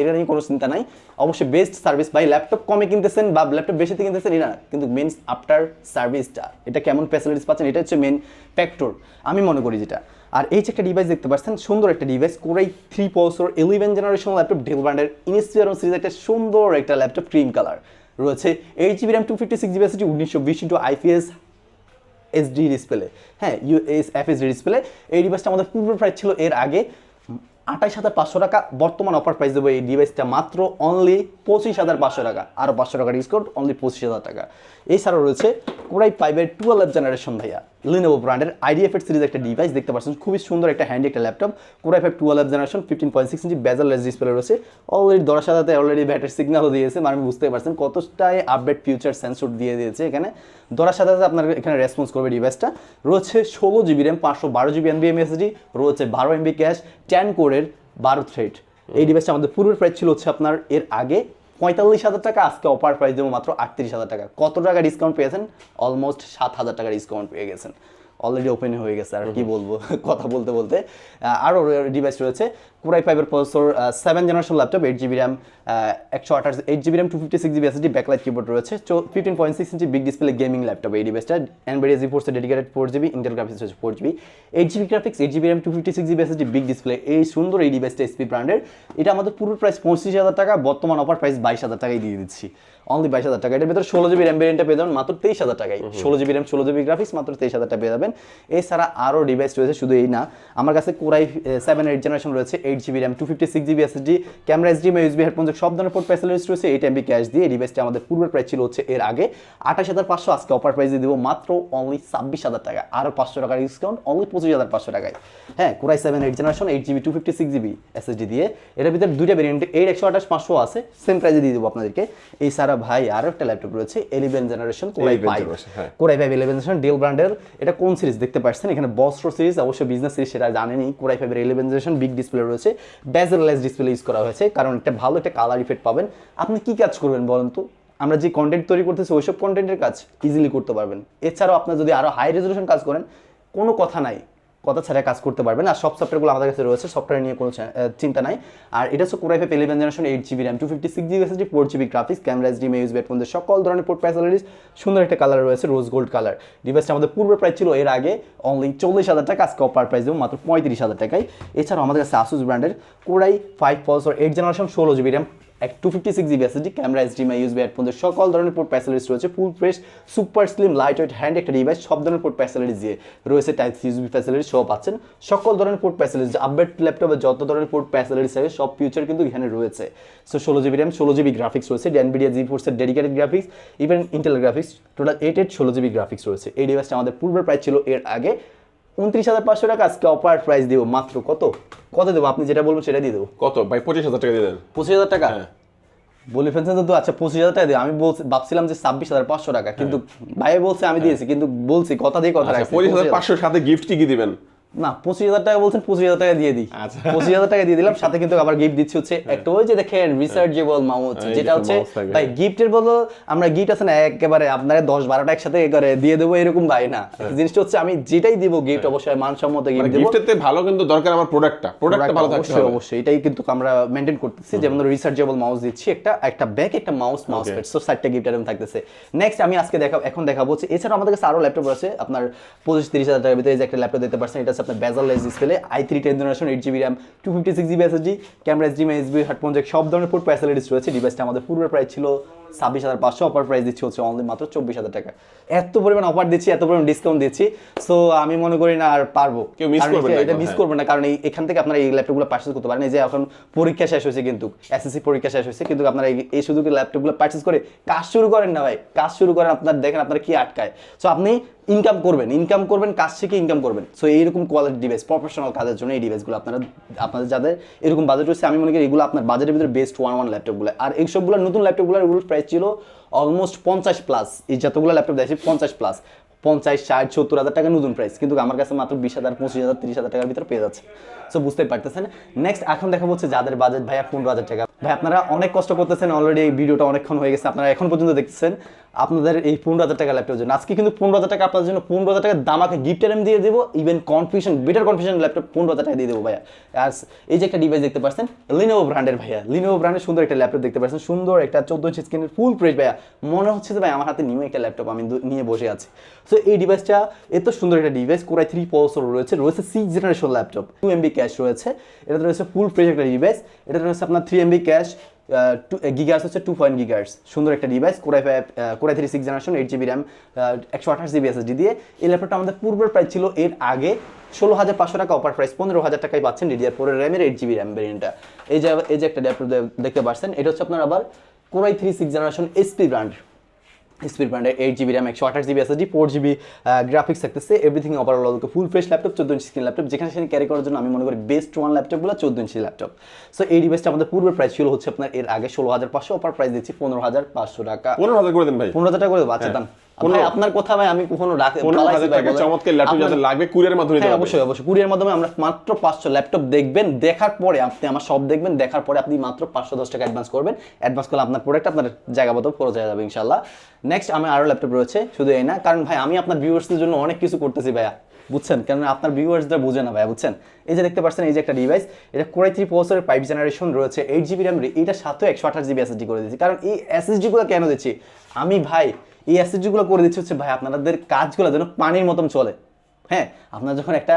এটা নিয়ে কোনো চিন্তা নাই। অবশ্যই বেস্ট সার্ভিস বাই ল্যাপটপ কমে কিনতেছেন বা ল্যাপটপ বেশিতে কিনতেছেন, এটা কিন্তু মেন আফটার সার্ভিসটা এটা কেমন ফ্যাসিলিটিস পাচ্ছেন, এটা হচ্ছে মেন ফ্যাক্টর আমি মনে করি যেটা। আর এই যে একটা ডিভাইস দেখতে পাচ্ছেন, সুন্দর একটা ডিভাইস কোরাই থ্রি পসর ইলেভেন জেনারেশন ল্যাপটপ ডেল ব্র্যান্ডের ইনস্পিয়ারন সিরিজ একটা সুন্দর একটা ল্যাপটপ ক্রিম কালার রয়েছে। Eight GB RAM two fifty six GB SSD উনিশশো বিশ ইন্টু আইপিএস এসডি ডিসপ্লে হ্যাঁ ইউএস এফএসডি ডিসপ্লে এই ডিভাইসটা আমাদের পূর্ব প্রাইস ছিল এর আগে আঠাইশ হাজার পাঁচশো টাকা, বর্তমান অফার প্রাইস দেবো এই ডিভাইসটা মাত্র অনলি পঁচিশ হাজার পাঁচশো টাকা। আরও পাঁচশো টাকা ডিসকাউন্ট অনলি পঁচিশ হাজার টাকা। এছাড়াও রয়েছে কোরাই ফাইভের টুয়েলভ জেনারেশন ভাইয়া। লিনোভো ব্র্যান্ডের আইডিএফের সিরিজ একটা ডিভাইস দেখতে পাচ্ছেন। খুবই সুন্দর একটা হ্যান্ডি একটা laptop core i five twelve generation fifteen point six inch bezelless display রয়েছে। অলরেডি দশ হাজারতে অলরেডি ব্যাটারি সিগন্যালও দিয়েছে। মানে বুঝতে পারছেন কতটাই আপডেট ফিউচার সেন্সর দিয়ে দিয়েছে এখানে। দশ হাজার আপনার এখানে রেসপন্স করবে ডিভাইসটা রয়েছে ষোলো জিবি র্যাম পাঁচশো বারো জিবি এনবিএম এসডি রয়েছে বারো এমবি ক্যাশ টেন কোরের বারো থ্রেড এই ডিভাইসটা আমাদের পূর্বের প্রাইস ছিল হচ্ছে আপনার এর আগে পঁয়তাল্লিশ হাজার টাকা আজকে অফার প্রাইস দেবো মাত্র আটত্রিশ হাজার টাকা। কত টাকা ডিসকাউন্ট পেয়েছেন? অলমোস্ট সাত হাজার টাকা ডিসকাউন্ট পেয়ে গেছেন। অলরেডি ওপেন হয়ে গেছে আর কি বলব? <laughs> কথা বলতে বলতে আরও ডিভাইস রয়েছে। কুরাই ফাইভের processor seven generation laptop eight GB RAM একশো আঠাশ eight GB RAM two fifty six GB SSD backlight keyboard রয়েছে চো fifteen point six inch big display gaming laptop এই ডিভাইসটা Android G ফোর্সে dedicated four GB Intel graphics রয়েছে four GB eight GB graphics eight GB RAM two fifty six GB SSD big display এই সুন্দর এই ডিভাইসটা এসপি ব্র্যান্ডের এটা আমাদের পুরো প্রাইস পঁচিশ হাজার টাকা বর্তমান অফার প্রাইস বাইশ হাজার টাকায় দিয়ে দিচ্ছি অনলি বাইশ হাজার টাকা এটার ভিতরে ষোলো জিবি র্যাম ভেরিয়েন্টটা পেয়ে যাবেন মাত্র তেইশ হাজার টাকায় ষোলো জিবি র্যাম ষোলো জিবি গ্রাফিক্স মাত্র তেইশ হাজার টাকা পেয়ে যাবেন এছাড়া আরও ডিভাইস রয়েছে শুধু এই না আমার কাছে core i seven eight generation রয়েছে eight GB RAM two fifty six GB SSD camera SD USB headphone সব ধরনের পোর্ট ফ্যাসিলিটিস রয়েছে এইট এমবি ক্যাশ দিয়ে। এই ডিভাইসটা আমাদের পূর্বের প্রাইস ছিল হচ্ছে এর আগে। আঠাশ হাজার পাঁচশো আজকে অফার প্রাইস দিয়ে দেবো মাত্র অনলি ছাব্বিশ হাজার টাকা আরও পাঁচশো টাকার ডিসকাউন্ট অনলি পঁচিশ হাজার পাঁচশো টাকায়। হ্যাঁ core i seven eight generation eight GB two fifty six GB SSD দিয়ে। এটার ভিতরে দুইটা ভেরিয়েন্ট এইট একশো আঠাশ পাঁচশো আছে। সেম প্রাইসে দিয়ে দেবো আপনাদেরকে। এই সারা ভাই আরও একটা ল্যাপটপ রয়েছে eleven generation core i 11 five. Core i five eleven generation Dell ব্র্যান্ডের এটা কোন সিরিজ দেখতে পাচ্ছেন? এখানে বস্ট্রো সিরিজ অবশ্যই বিজনেস সিরিজ সেটা জানেনি কোরাই ফাইভের ইলেভেন জেনারেশন বিগ ডিসপ্লে রয়েছে। বেজারলেস ডিসপ্লে ইউজ করা হয়েছে। কারণ একটা ভালো একটা কালার ইফেক্ট পাবেন। আপনি কি কাজ করবেন বলুন তো? আমরা যে কন্টেন্ট তৈরি করতেছি, ওইসব কন্টেন্টের কাজ ইজিলি করতে পারবেন। এছাড়াও আপনার যদি আরও হাই রেজলিউশন কাজ করেন, কোনো কথা নাই। কথা ছাড়া কাজ করতে পারবেন। আর সব সফটওয়্যারগুলো আমাদের কাছে রয়েছে সফটওয়্যার নিয়ে কোনো চিন্তা নাই। আর এটা হচ্ছে core i five eleven generation eight GB RAM two fifty six GB SSD four GB graphics camera HD USB হেডফোনদের সকল ধরনের পোর্ট ফ্যাসিলিটিস সুন্দর একটা কালার রয়েছে রোজ গোল্ড কালার ডিভাইসটা আমাদের পূর্ব প্রাইস ছিল, এর আগে অনলি চল্লিশ হাজার টাকা, আজকে অপার প্রাইস দেবো মাত্র পঁয়ত্রিশ হাজার টাকায়। এছাড়াও আমাদের কাছে আসুস ব্র্যান্ডের কোরাই ফাইভ পলসর এইট জেনারেশন ষোলো জিবি র্যাম এক two fifty six GB SSD camera HDMI USB হেডফোনদের সকল ধরনের পোর্ট ফ্যাসিলিটিস রয়েছে। Full fresh super slim light weight hand একটা ডিভাইস সব ধরনের পোর্ট দিয়ে রয়েছে। টাইপ সি ইউএসবি ফ্যাসিলিটিস সব পাচ্ছেন। সকল ধরনের পোর্ট আপডেট ল্যাপটপে যত ধরনের পোর্ট ফ্যাসিলিটিস আছে সব ফিউচার কিন্তু এখানে রয়েছে। সো ষোলো জিবি র্যাম ষোলো জিবি গ্রাফিক্স রয়েছে। ড্যানবিডিয়া জি ফোর্সের dedicated graphics even Intel graphics total eight eight ষোলো জিবি গ্রাফিক্স রয়েছে। এই ডিভাইসটা আমাদের পূর্বের প্রাইস ছিল এর আগে উনত্রিশ হাজার পাঁচশো টাকা আজকে অফার প্রাইস দেবো মাত্র কত? কত দেবো? আপনি যেটা বলবেন সেটা দিয়ে দেবো। কত? ভাই পঁচিশ হাজার টাকা দিয়ে দেন। পঁচিশ হাজার টাকা? হ্যাঁ। বলে ফেলছেন তো আচ্ছা পঁচিশ হাজার টাকা দিয়ে। আমি বলছি ভাবছিলাম যে ছাব্বিশ হাজার পাঁচশো টাকা কিন্তু ভাই বলছে আমি দিয়েছি কিন্তু বলছি কথা দিয়ে কথা আচ্ছা রাখছি পঁচিশ হাজার 25,000 পাঁচশোর সাথে গিফট কি কি দিবেন? না পঁচিশ হাজার টাকা বলছেন পঁচিশ হাজার টাকা দিয়ে দিই। আচ্ছা। পঁচিশ হাজার টাকা দিয়ে দিলাম সাথে কিন্তু আবার গিফট দিচ্ছি হচ্ছে একটা ওই যে দেখেন রিসার্চেবল হ্যাঁ, যেটা হচ্ছে ভাই গিফটের বদল আমরা গিফট আছে না একেবারে আপনাকে দশ বারোটা একসাথে করে দিয়ে দেবো এরকম ভাই না। জিনিসটা হচ্ছে আমি যেটাই দিব গিফট অবশ্যই মানসম্মত মানে গিফট দেবো গিফটের ভালো কিন্তু দরকার আমার প্রোডাক্টটা প্রোডাক্টটা ভালো থাকতে হবে। অবশ্যই এটাই কিন্তু আমরা মেনটেন করতেছি যেমন রিসার্চেবল মাউস দিচ্ছি একটা একটা ব্যাগ একটা মাউস মাউস প্যাড সো চারটা গিফট আইটেম থাকতেছে। নেক্সট আমি আজকে দেখা এখন দেখাবো হচ্ছে এছাড়া আমাদের কাছে আরও ল্যাপটপ আছে আপনার পঁচিশ তিরিশ হাজার টাকার ভিতরে যে একটা ল্যাপটপ দিতে পাচ্ছেন এটা আপনার bezelless display i three ten generation eight GB RAM two fifty six GB SSD camera SD SB headphone jack সব ধরনের পোর্ট ফ্যাসিলিটিস রয়েছে। ডিভাইসটা আমাদের পূর্বের প্রায় ছিল ছাব্বিশ হাজার পাঁচশো অফার প্রাইস দিচ্ছি হচ্ছে অনলি মাত্র চব্বিশ হাজার টাকা। এত পরিমাণ অফার দিচ্ছি এত পরিমাণ ডিসকাউন্ট দিচ্ছি। সো আমি মনে করি না আর পারব। কেউ miss কারণ করবে না এটা- মিস। করবেন না কারণ এই- এখান থেকে আপনারা এই ল্যাপটপগুলো পার্চেস করতে পারেন। এই যে এখন পরীক্ষা শেষ হয়েছে কিন্তু এসএসসি পরীক্ষা শেষ হয়েছে কিন্তু আপনারা এই- শুধু ল্যাপটপগুলো পার্চেস করে কাজ শুরু করেন না ভাই। কাজ শুরু করেন আপনার দেখেন আপনার কি আটকায়। সো আপনি ইনকাম করবেন ইনকাম করবেন কাজ শিখে ইনকাম করবেন। সো এইরকম কোয়ালিটি ডিভাইস প্রফেশনাল কাজের জন্য এই ডিভাইসগুলো আপনারা আপনাদের যাদের এরকম বাজেট রয়েছে আমি মনে করি এগুলো আপনার বাজেটের ভিতরে বেস্ট ওয়ান ওয়ান ল্যাপটপগুলো আর এই সবগুলো নতুন ল্যাপটপগুলোর এগুলোর প্রাইস ছিল অলমোস্ট পঞ্চাশ প্লাস এই যতগুলো ল্যাপটপ দেখছি, পঞ্চাশ প্লাস পঞ্চাশ, ষাট, সত্তর হাজার টাকা নতুন প্রাইস কিন্তু আমার কাছে মাত্র বিশ হাজার, পঁচিশ হাজার, তিরিশ হাজার টাকার ভিতরে পেয়ে যাচ্ছে। সো বুঝতে পারতেছেন? নেক্সট এখন দেখা হচ্ছে যাদের বাজেট ভাইয়া পনেরো হাজার টাকা। ভাই, আপনারা অনেক কষ্ট করতেছেন অলরেডি এই ভিডিওটা অনেকক্ষণ হয়ে গেছে। আপনারা এখন পর্যন্ত দেখতেছেন আপনাদের এই পনেরো হাজার টাকা ল্যাপটপের জন্য। আজকে কিন্তু পনেরো হাজার টাকা আপনাদের জন্য পনেরো হাজার টাকা দামাকে গিফট এম দিয়ে দেবো even confusion better confusion laptop পনেরো হাজার টাকা দিয়ে দেবো ভাইয়া। আর এই যে একটা ডিভাইস দেখতে পাচ্ছেন লিনোভো ব্র্যান্ডের ভাইয়া। লিনোভো ব্র্যান্ডের সুন্দর একটা ল্যাপটপ দেখতে পাচ্ছেন, সুন্দর একটা চোদ্দ ইঞ্চি স্ক্রিনের ফুল প্রেস ভাইয়া। মনে হচ্ছে যে ভাই আমার হাতে নিউ একটা ল্যাপটপ আমি নিয়ে বসে আছি। সো এই ডিভাইসটা এত সুন্দর একটা ডিভাইস কোরাই থ্রি প্রসেসর রয়েছে রয়েছে six generation laptop two MB cache রয়েছে, এটাতে রয়েছে ফুল ফ্রেশ একটা ডিভাইস এটাতে রয়েছে আপনার থ্রি এমবি ক্যাশ গিগার্স হচ্ছে টু পয়েন্ট গিগার্স সুন্দর একটা device core i five core i three six generation eight GB RAM একশো আঠাশ জিবি এসএসডি দিয়ে। এই ল্যাপটপটা আমাদের পূর্বের প্রাইস ছিল, এর আগে ষোলো হাজার পাঁচশো টাকা অফার প্রাইস পনেরো হাজার টাকায় পাচ্ছেন ডিডিআর ফোরের র্যামের এইট জিবি র্যাম ভেরিয়েন্টটা এই যে এই যে একটা ল্যাপটপ দেখতে পাচ্ছেন, এটা হচ্ছে আপনার আবার core i three six generation SP brand speed ব্র্যান্ডের এইট জিবি র্যাম একশো আঠাশ GB SSD four GB graphics থাকতেছে। Everything overall full fresh laptop চোদ্দ ইঞ্চি স্ক্রিন ল্যাপটপ যেখানে সেখানে ক্যারি করার জন্য আমি মনে করি বেস্ট ওয়ান ল্যাপটপগুলো চোদ্দ ইঞ্চি ল্যাপটপ সো এই ডিভাইসটা আমাদের পূর্বের প্রাইস ছিল হচ্ছে আপনার এর আগে ষোলো হাজার পাঁচশো অপার প্রাইস দিচ্ছি পনেরো হাজার পাঁচশো টাকা। পনেরো হাজার করে দেন ভাই। পনেরো হাজার টাকা করে দেবো আচ্ছা দাম। পনেরো। ভাই, আপনার কথা ভাই আমি কখনো রাখি। চমৎকার ল্যাপটপ যাদের লাগবে কুরিয়ারের মাধ্যমে হ্যাঁ অবশ্যই অবশ্যই। কুরিয়ার মাধ্যমে আমরা মাত্র পাঁচশো ল্যাপটপ দেখবেন দেখার পরে আপনি আমার সব দেখবেন দেখার পরে আপনি মাত্র পাঁচশো দশ টাকা অ্যাডভান্স করবেন। অ্যাডভান্স করলে আপনার প্রোডাক্ট আপনার জায়গা মতো পৌঁছে যাবে ইনশাল্লাহ নেক্সট আমি আরও ল্যাপটপ রয়েছে শুধু এই না কারণ ভাই আমি আপনার ভিউয়ার্সদের জন্য অনেক কিছু করতেছি ভাইয়া বুঝছেন? কেন আপনার ভিউয়ার্সরা বুঝে না ভাইয়া বুঝছেন? এই যে দেখতে পাচ্ছেন এই যে একটা ডিভাইস এটা কোরাই থ্রি প্রসেসরের ফাইভ জেনারেশন রয়েছে এইট জিবি র্যাম এটা সাথে একশো আঠাশ জিবি এসএসডি করে দিচ্ছি কারণ এই এসএসডিগুলো কেন দিচ্ছি? আমি ভাই এই এসএসডিগুলো করে দিচ্ছে হচ্ছে, ভাই, আপনাদের কাজগুলো যেন পানির মতন চলে। হ্যাঁ আপনারা যখন একটা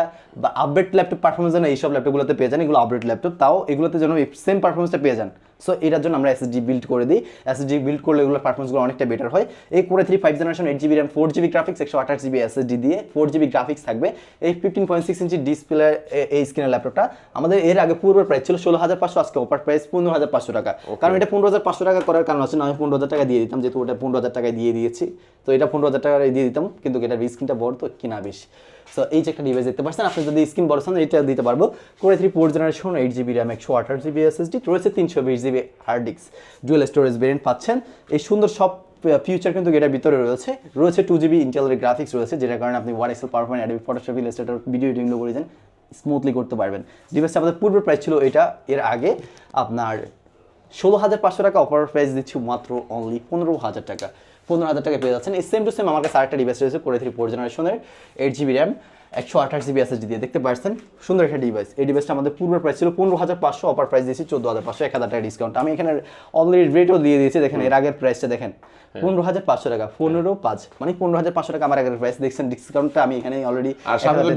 আপডেট ল্যাপটপ পারফরমেন্স যেন এইসব ল্যাপটপগুলোতে পেয়ে যান, এগুলো আপডেট ল্যাপটপ তাও এগুলোতে যেন সেম পারফরমেন্সটা পেয়ে যান। সো এটার জন্য আমরা এসএসডি বিল্ড করে দিই। এসএসডি বিল্ড করলে এগুলো পারফরমেন্সগুলো অনেকটা বেটার হয়। এই করে three five generation eight GB RAM four GB graphics একশো আঠাশ জিবি এসএসডি দিয়ে ফোর জিবি গ্রাফিক্স থাকবে। এই fifteen point six inch display এই স্ক্রিনের ল্যাপটপটা আমাদের এর আগে পূর্বের প্রাইস ছিল ষোলো হাজার পাঁচশো আজকে অপার প্রাইস পনেরো হাজার পাঁচশো টাকা। কারণ এটা পনেরো হাজার পাঁচশো টাকা করার কারণ আছে না আমি পনেরো হাজার টাকা দিয়ে দিতাম যেহেতু ওটা পনেরো হাজার টাকায় দিয়ে দিয়েছি। তো এটা পনেরো হাজার টাকা দিয়ে দিতাম কিন্তু এটার স্ক্রিনটা বড় তো কিনা বেশি। সো এই যে একটা ডিভাইস দেখতে পাচ্ছেন, আপনি যদি স্ক্রিন বড় চান, এটা দিতে পারব। Core three four generation eight GB RAM একশো আঠাশ জিবি এসএসডি রয়েছে তিনশো বিশ GB hard disk dual storage variant পাচ্ছেন। এই সুন্দর সব ফিউচার কিন্তু এটার ভিতরে রয়েছে। রয়েছে টু জিবি ইন্টেলের গ্রাফিক্স রয়েছে, যেটার কারণে আপনি one Excel power point Adobe Photoshop Illustrator video এডিটিংগুলো করে দেন স্মুথলি করতে পারবেন। ডিভাইসটা আমাদের পূর্বের প্রাইস ছিল এটা, এর আগে আপনার ষোলো হাজার পাঁচশো টাকা অফার প্রাইস দিচ্ছি মাত্র অনলি পনেরো হাজার টাকা। পনেরো হাজার টাকা পেয়ে যাচ্ছেন। সেম টু সেম আমার কাছে আরেকটা ডিভাইস রয়েছে করে থ্রি ফোর জেনারেশনের এইট জিবি র্যাম একশো আঠাশ জিবি এসএসডি দিয়ে দেখতে পাচ্ছেন? সুন্দর একটা ডিভাইস এই ডিভাইসটা আমাদের পূর্বের প্রাইস ছিল পনেরো হাজার পাঁচশো অপার প্রাইস দিয়েছি চোদ্দ হাজার পাঁচশো এক হাজার টাকা ডিসকাউন্ট আমি এখানে অলরেডি রেটও দিয়ে দিয়েছি দেখেন এর আগের প্রাইসটা দেখেন। পনেরো হাজার পাঁচশো টাকা পনেরো পাঁচ মানে পনেরো হাজার পাঁচশো টাকা আমার আগের প্রাইস দেখছেন ডিসকাউন্টটা আমি এখানে অলরেডি সাথে তো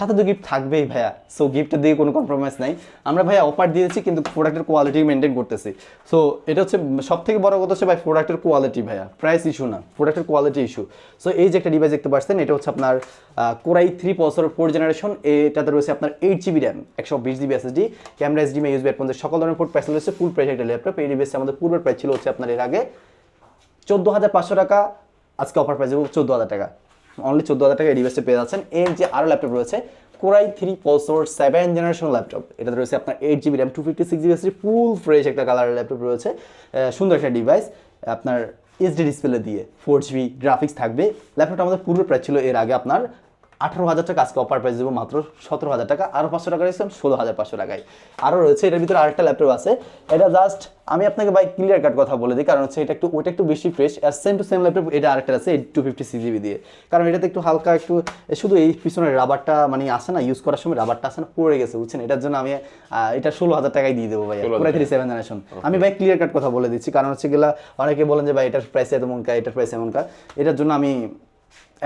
সাথে তো গিফট থাকবেই ভাইয়া। সো গিফটের দিয়ে কোনো কম্প্রোমাইজ নাই। আমরা ভাইয়া অফার দিয়েছি কিন্তু প্রোডাক্টের কোয়ালিটি মেনটেন করতেছি। সো এটা হচ্ছে সব থেকে বড় কথা হচ্ছে ভাই প্রোডাক্টের কোয়ালিটি ভাইয়া। প্রাইস ইস্যু না প্রোডাক্টের কোয়ালিটি ইস্যু সো এই যে একটা ডিভাইস দেখতে পাচ্ছেন এটা হচ্ছে আপনার core i three processor four generation এটাতে রয়েছে আপনার এইট জিবি র্যাম একশো বিশ GB SSD camera SDM USB headphone সকল ধরনের পোর্ট প্রাইস রয়েছে ফুল প্রাইস একটা ল্যাপটপ এই ডিভাইসটা আমাদের পূর্বের প্রাইস ছিল হচ্ছে আপনার এর আগে চোদ্দ হাজার পাঁচশো টাকা, আজকে অফার প্রাইস দেবো চোদ্দ হাজার টাকা। অনলি চোদ্দ হাজার টাকা এই ডিভাইসটা পেয়ে যাচ্ছেন। এর যে আরও ল্যাপটপ রয়েছে core i three processor seven generation laptop এটাতে রয়েছে আপনার eight GB RAM two fifty six GB full fresh একটা কালারের ল্যাপটপ রয়েছে। সুন্দর একটা ডিভাইস আপনার এইচডি ডিসপ্লে দিয়ে ফোর জিবি গ্রাফিক্স থাকবে। ল্যাপটপটা আমাদের পূর্ব প্রাইস ছিল, এর আগে আপনার আঠারো হাজার টাকা আজকে অফার প্রাইস দেবো মাত্র সতেরো হাজার টাকা। আরও পাঁচশো টাকা রেখেছিলাম ষোলো হাজার পাঁচশো টাকায়। আরও রয়েছে এটার ভিতরে আরেকটা ল্যাপটপ আছে। এটা জাস্ট আমি আপনাকে ভাই ক্লিয়ার কাট কথা বলে দিই কারণ হচ্ছে এটা একটু ওইটা একটু বেশি ফ্রেশ আর সেম টু সেম ল্যাপটপ এটা আরেকটা আছে এইট টু ফিফটি সিজিবি দিয়ে। কারণ এটাতে একটু হালকা একটু শুধু এই পিছনের রাবারটা মানে আসে না ইউজ করার সময় রাবারটা আসে না পড়ে গেছে বুঝছেন? এটার জন্য আমি এটা ষোলো হাজার টাকায় দিয়ে দেবো ভাই 16,000 পুরো থ্রি সেভেন জেনারেশন আমি ভাই ক্লিয়ার কাট কথা বলে দিচ্ছি কারণ হচ্ছে গেলা অনেকে বলেন যে ভাই এটার প্রাইস এমন কা এটার প্রাইস এমন কা। এটার জন্য আমি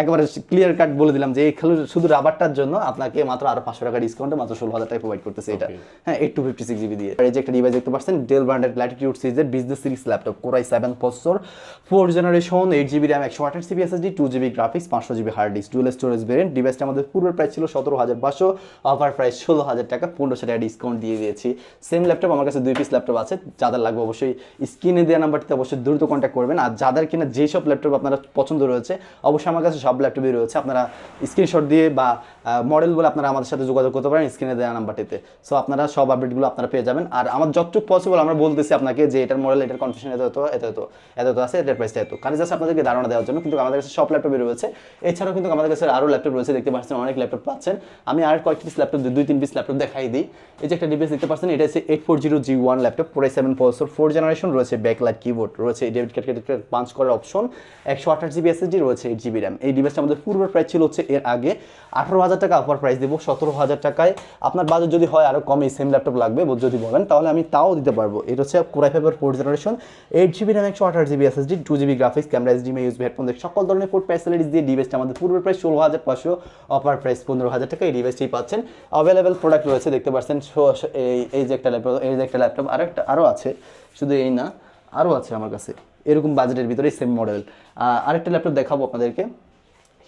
একেবারে ক্লিয়ার কাট বলে দিলাম যে এই খেলু শুধু রাবারটার জন্য আপনাকে মাত্র আরও পাঁচশো টাকা ডিসকাউন্টে মাত্র ষোলো হাজার টাকা প্রোভাইড করতেছে এটা। হ্যাঁ eight two fifty six GB দিয়ে। এই যে একটা ডিভাইস দেখতে পাচ্ছেন ডেল ব্র্যান্ডের ল্যাটিটিউড সিরিজের business series laptop core i seven processor four generation eight GB RAM একশো আঠাশ GB SSD two GB graphics পাঁচশো GB hard disk dual storage variant ডিভাইসটা আমাদের পূর্বের প্রাইস ছিল সতেরো হাজার পাঁচশো অফার প্রাইস ষোলো হাজার টাকা পনেরোশো টাকা ডিসকাউন্ট দিয়ে দিয়েছি। সেম ল্যাপটপ আমার কাছে দুই পিস ল্যাপটপ আছে যাদের লাগবে অবশ্যই স্ক্রিনে দেওয়া নাম্বারটিতে অবশ্যই দ্রুত কন্ট্যাক্ট করবেন। আর যাদের কিনা যেসব ল্যাপটপ আপনারা পছন্দ রয়েছে অবশ্যই আমার কাছে সব ল্যাপটপই রয়েছে। আপনারা স্ক্রিনশট দিয়ে বা মডেল বলে আপনারা আমাদের সাথে যোগাযোগ করতে পারেন স্ক্রিনে দেওয়া নাম্বারটিতে। সো আপনারা সব আপডেটগুলো আপনারা পেয়ে যাবেন। আর আমার যতটুকু পসিবল আমরা বলতেছি আপনাকে যে, এটার মডেল এটার কনফিউশন এত এত এত এত এত এত আছে, এটার প্রাইসটা এত। কারণ জাস্ট আপনাদেরকে ধারণা দেওয়ার জন্য, কিন্তু আমাদের কাছে সব ল্যাপটপই রয়েছে। এছাড়াও কিন্তু আমাদের কাছে আরও ল্যাপটপ রয়েছে, দেখতে পাচ্ছেন অনেক ল্যাপটপ পাচ্ছেন। আমি আর কয়েকটি ল্যাপটপ দুই, তিন পিস ল্যাপটপ দেখাই দিই। এই যে একটা ডিভাইস দেখতে পাচ্ছেন, এটা হচ্ছে eight four zero G one laptop four seven processor four generation রয়েছে ব্যাকলাইট কিবোর্ড রয়েছে ডেবিট কার্ড পাঞ্চ করার অপশন একশো আঠাশ জিবি এসএসডি রয়েছে এইট জিবি র্যাম এই ডিভাইসটা আমাদের পূর্বের প্রাইস ছিল হচ্ছে এর আগে আঠারো হাজার টাকা অফার প্রাইস দেবো সতেরো হাজার টাকায়। আপনার বাজেট যদি হয় আরও কমে সেম ল্যাপটপ লাগবে যদি বলেন, তাহলে আমি তাও দিতে পারব। এটা হচ্ছে core i five four generation eight GB RAM একশো আঠাশ GB SSD two GB graphics camera SDMA USB headphone সকল ধরনের পোর্ট ফ্যাসিলিটিস দিয়ে ডিভাইসটা আমাদের পূর্বের প্রাইস ষোলো হাজার পাঁচশো অফার প্রাইস পনেরো হাজার টাকা এই ডিভাইসটি পাচ্ছেন। অ্যাভেলেবেল প্রোডাক্ট রয়েছে, দেখতে পাচ্ছেন এই যে একটা ল্যাপটপ এই যে একটা ল্যাপটপ আরেকটা আরও আছে, শুধু এই না আরও আছে আমার কাছে। এরকম বাজেটের ভিতরে সেম মডেল আরেকটা ল্যাপটপ দেখাবো আপনাদেরকে।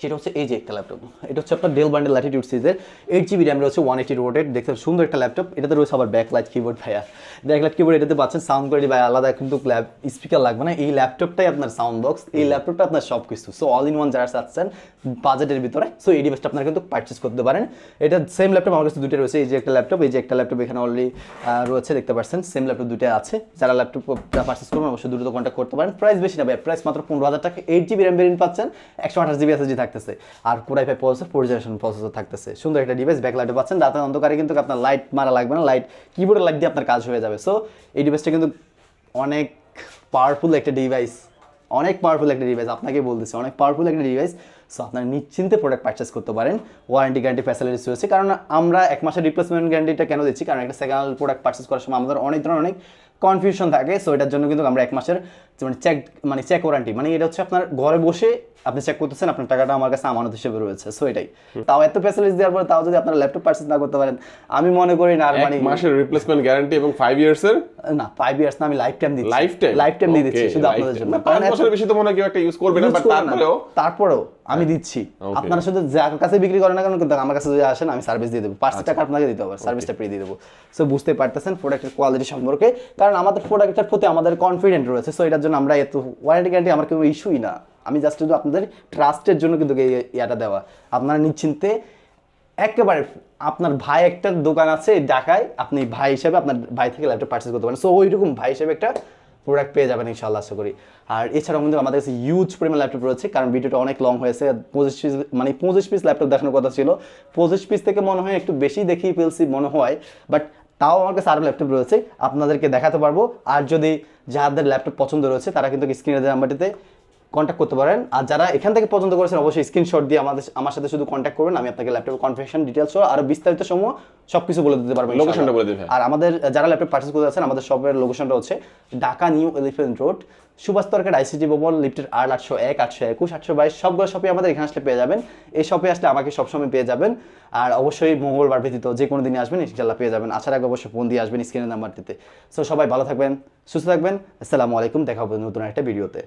সেটা হচ্ছে এই যে একটা ল্যাপটপ এটা হচ্ছে আপনার ডেল বান্ডেল ল্যাটিটিউড সিরিজের এইট জিবি র্যাম রয়েছে ওয়ান এইটি রোটেড দেখতে সুন্দর একটা ল্যাপটপ এটাতে রয়েছে আবার ব্যাকলাইট কিবোর্ড ভাইয়া। ব্যাকলাইট কিবোর্ড এটাতে পাচ্ছেন সাউন্ড কোয়ালিটি ভাই আলাদা কিন্তু স্পিকার লাগবে না। এই ল্যাপটপটাই আপনার সাউন্ড বক্স এই ল্যাপটপটা আপনার সব কিছু সো অল ইন ওয়ান যারা চাচ্ছেন বাজেটের ভিতরে সো এই ডিভাইসটা আপনারা কিন্তু পারচেস করতে পারেন। এটা সেম ল্যাপটপ আমার কাছে দুটো রয়েছে। এই যে একটা ল্যাপটপ এই যে একটা ল্যাপটপ এখানে অলরেডি রয়েছে দেখতে পাচ্ছেন। সেম ল্যাপটপ দুটো আছে। যারা ল্যাপটপ পারচেস করবেন অবশ্যই দ্রুত কন্ট্যাক্ট করতে পারেন। প্রাইস বেশি না ভাই প্রাইস মাত্র পনেরো হাজার টাকা। এইট জিবি র্যাম ভেরিয়েন্ট পাচ্ছেন একশো আঠাশ জিবি এসএসডি থাকতেছে। আর core i five processor four generation processor থাকতেছে। সুন্দর একটা ডিভাইস ব্যাকলাইটে পাচ্ছেন রাতের অন্ধকারে কিন্তু আপনার লাইট মারা লাগবে না লাইট কিবোর্ডের লাইট দিয়ে আপনার কাজ হয়ে যাবে। সো এই ডিভাইসটা কিন্তু অনেক পাওয়ারফুল একটা ডিভাইস অনেক পাওয়ারফুল একটা ডিভাইস আপনাকে বলতেছি, অনেক পাওয়ারফুল একটা ডিভাইস সো আপনারা নিশ্চিন্তে প্রোডাক্ট পারচেস করতে পারেন। ওয়ারেন্টি গ্যারান্টি ফ্যাসিলিটিস রয়েছে। কারণ আমরা এক মাসের রিপ্লেসমেন্ট গ্যারান্টিটা কেন দিচ্ছি? কারণ একটা সেকেন্ড প্রোডাক্ট পারচেস করার সময় আমাদের অনেক ধরনের অনেক কনফিউশন থাকে সো এটার জন্য কিন্তু আমরা এক মাসের মানে চেক মানে চেক ওয়ারেন্টি মানে এটা হচ্ছে আপনার ঘরে বসে আপনি চেক করতেছেন আপনার টাকাটা আমার কাছে আমানত হিসেবে রয়েছে সো এটাই। তাও এত ফ্যাসিলিটিস দেওয়ার পরে তাও যদি আপনার ল্যাপটপ পারচেস না করতে পারেন আমি মনে করি না আর এক মানে মাসের রিপ্লেসমেন্ট গ্যারান্টি এবং ফাইভ ইয়ার্স এর? না ফাইভ ইয়ার্স না আমি লাইফ টাইম দিচ্ছি। লাইফ টাইম লাইফ টাইম দিয়ে দিচ্ছি শুধু আপনাদের জন্য। পাঁচ কারণ বছরের বেশি তো মনে হয় কেউ একটা ইউজ করবে না বাট তারপরেও তারপরেও আমি দিচ্ছি। আপনারা শুধু যার কাছে বিক্রি করেন না কিন্তু আমার কাছে যদি আসেন আমি সার্ভিস দিয়ে দেবো। পাঁচশো টাকা আপনাকে দিতে হবে সার্ভিসটা ফ্রি দিয়ে দেবো। সো বুঝতে পারতেছেন প্রোডাক্টের কোয়ালিটি সম্পর্কে। কারণ আমাদের প্রোডাক্টের প্রতি আমাদের কনফিডেন্ট রয়েছে সো এটার জন্য আমরা এত ওয়ারেন্টি গ্যারান্টি আমার কোনো ইস্যুই না। আমি জাস্ট শুধু আপনাদের ট্রাস্টের জন্য কিন্তু ইয়াটা দেওয়া। আপনারা নিশ্চিন্তে একেবারে আপনার ভাই একটা দোকান আছে ঢাকায় আপনি ভাই হিসেবে আপনার ভাই থেকে ল্যাপটপ পারচেস করতে পারেন। সো ওইরকম ভাই হিসেবে একটা প্রোডাক্ট পেয়ে যাবেন ইনশাল্লাহ আশা করি। আর এছাড়াও কিন্তু আমাদের কাছে ইউজ পরিমাণ ল্যাপটপ রয়েছে, কারণ ভিডিওটা অনেক লং হয়েছে। পঁচিশ পিস মানে পঁচিশ পিস ল্যাপটপ দেখানোর কথা ছিল। পঁচিশ পিস থেকে মনে হয় একটু বেশি দেখিয়ে ফেলছি মনে হয় বাট তাও আমার কাছে আরও ল্যাপটপ রয়েছে। আপনাদেরকে দেখাতে পারব। আর যদি যাদের ল্যাপটপ পছন্দ রয়েছে, তারা কিন্তু স্ক্রিনের নাম্বারটিতে কন্ট্যাক্ট করতে পারেন। আর যারা এখান থেকে পছন্দ করেছেন অবশ্যই স্ক্রিনশট দিয়ে আমাদের আমার সাথে শুধু কন্ট্যাক্ট করবেন। আমি আপনাকে ল্যাপটপের কনফিগারেশন ডিটেলস সহ আরও বিস্তারিত সমূহ সবকিছু বলে দিতে পারব Location টা ইনশাআল্লাহ। বলে হ্যাঁ। আর আমাদের যারা ল্যাপটপ পার্চেস করতে যাচ্ছেন আমাদের শপের লোকেশনটা হচ্ছে Dhaka new elephant road Subhash তরকার ICT ভবন লিফটের আর আটশো এক আটশো একুশ আটশো বাইশ সবগুলো শপে আমাদের এখানে আসলে পেয়ে যাবেন। এই শপে আসলে আমাকে সবসময় পেয়ে যাবেন। আর অবশ্যই মঙ্গলবার ব্যতীত যে কোনো দিনে আসবেন ইনশাল্লাহ পেয়ে যাবেন। আসার আগে অবশ্যই ফোন দিয়ে আসবেন স্ক্রিনের নাম্বারটিতে সো সবাই ভালো থাকবেন সুস্থ থাকবেন। আসসালামু আলাইকুম। দেখা হবে নতুন একটা ভিডিওতে